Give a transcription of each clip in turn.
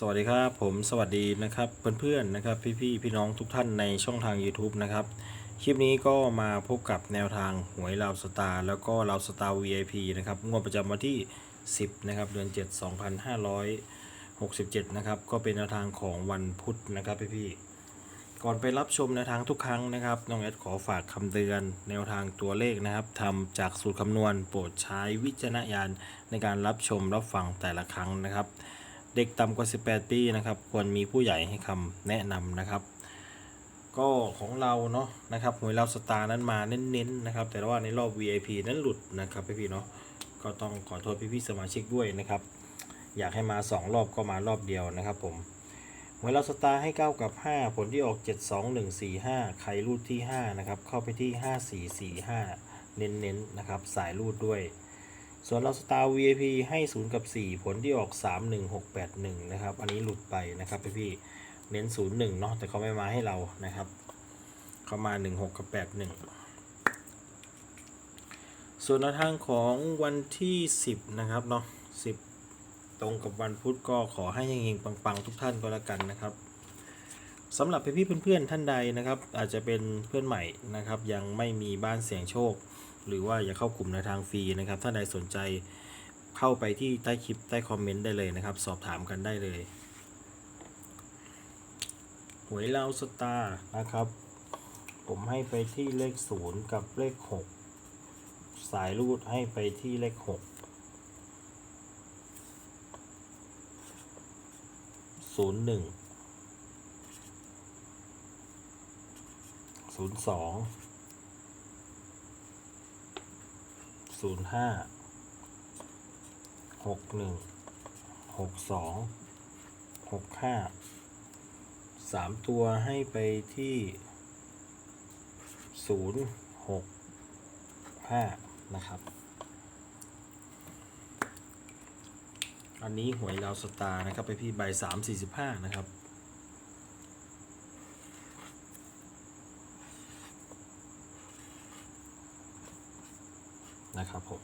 สวัสดีครับผมสวัสดีนะครับเพื่อนๆนะครับพี่ๆพี่น้องทุกท่านในช่องทาง YouTube นะครับคลิปนี้ก็มาพบกับแนวทางหวยลาวสตาร์แล้วก็ลาวสตาร์ VIP นะครับงวดประจำวันที่ 10นะครับเดือน 7 2567นะครับก็เป็นแนวทางของวันพุธนะครับพี่ๆก่อนไปรับชมแนวทางทุกครั้งนะครับน้องแอดขอฝากคำเตือน แนวทางตัวเลขนะครับทำจากสูตรคำนวณโปรดใช้วิจารณญาณในการรับชมรับฟังแต่ละครั้งนะครับ เด็กต่ำกว่า 18 ปีนะครับ ควรมีผู้ใหญ่ให้คำแนะนำนะครับ ก็ของเราเนาะนะครับหวยเราสตาร์นั้นมาเน้นๆนะครับ แต่ว่าในรอบ VIP นั้นหลุดนะครับพี่ๆเนาะก็ต้องขอโทษพี่ๆสมาชิกด้วยนะครับ อยากให้มา 2 รอบก็มารอบเดียวนะครับผมหวยเราสตาร์ให้ 9 กับ 5 ผลที่ออก 7 2 1 4 5 ใครรูดที่ 5 นะครับ เข้าไปที่ 5 4 4 5 เน้นๆนะครับ สายรูดด้วย ส่วนเราสตาร์ VIP ให้ 0 กับ 4 ผลที่ออก 3 1 6 8 1 นะครับ อันนี้หลุดไปนะครับพี่พี่เน้น 0 1 เนาะแต่เขาไม่มาให้เรานะครับ เขามา 1 6 กับ 8 1 ส่วนแนวทางของวันที่ 10 นะครับเนาะ10 ตรงกับวันพุธก็ขอให้เฮงปัง ๆ ทุกท่านก็แล้วกันนะครับสำหรับพี่ๆเพื่อนๆท่านใดนะครับ อาจจะเป็นเพื่อนใหม่นะครับ ยังไม่มีบ้านเสี่ยงโชค หรือว่าอยากเข้ากลุ่มในทางฟรีนะครับ ถ้าใดสนใจเข้าไปที่ใต้คลิปใต้คอมเมนต์ได้เลยนะครับ สอบถามกันได้เลยหวยลาวสตาร์นะครับ ผมให้ไปที่เลข 0 กับเลข 6 สายรูดให้ไปที่เลข 6 0 1 0 2 ศูนย์ห้าหกหนึ่งหกสองหกห้าสามตัวให้ไปที่ศูนย์หกห้านะครับ อันนี้หวยลาวสตาร์นะครับ ไปพี่ใบสามสี่สิบห้านะครับ นะครับผม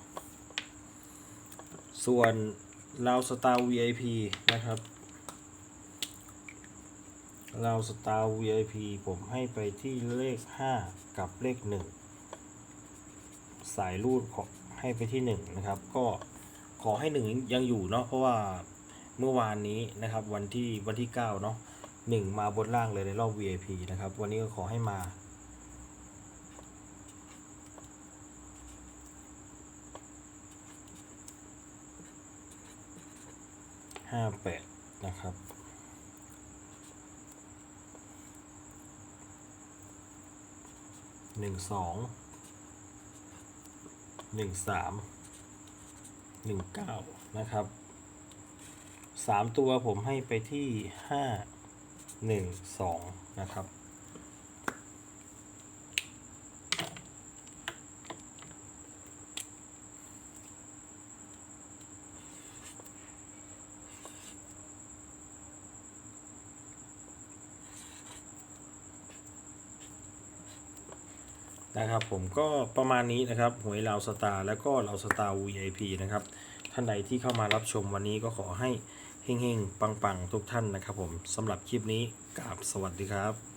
ส่วนเราสตาร์ VIP นะครับ เราสตาร์ VIP ผมให้ไปที่เลข 5 กับเลข 1 สายรูดขอให้ไปที่ 1 นะครับ ก็ขอให้ 1 ยังอยู่เนาะเพราะว่าเมื่อวานนี้นะครับวันที่วันที่ 9 เนาะ1 มาบนล่างเลยในรอบ VIP นะครับ วันนี้ก็ขอให้มา ห้าแปดนะครับหนึ่งสองหนึ่งสามหนึ่งเก้านะครับสามตัวผมให้ไปที่ห้าหนึ่งสองนะครับ นะครับผมก็ประมาณนี้นะครับหวยลาวสตาร์แล้วก็ลาวสตาร์ VIP นะครับท่านใดที่เข้ามารับชมวันนี้ก็ขอให้เฮงๆ ปังๆ ทุกท่านนะครับผมสำหรับคลิปนี้กราบสวัสดีครับ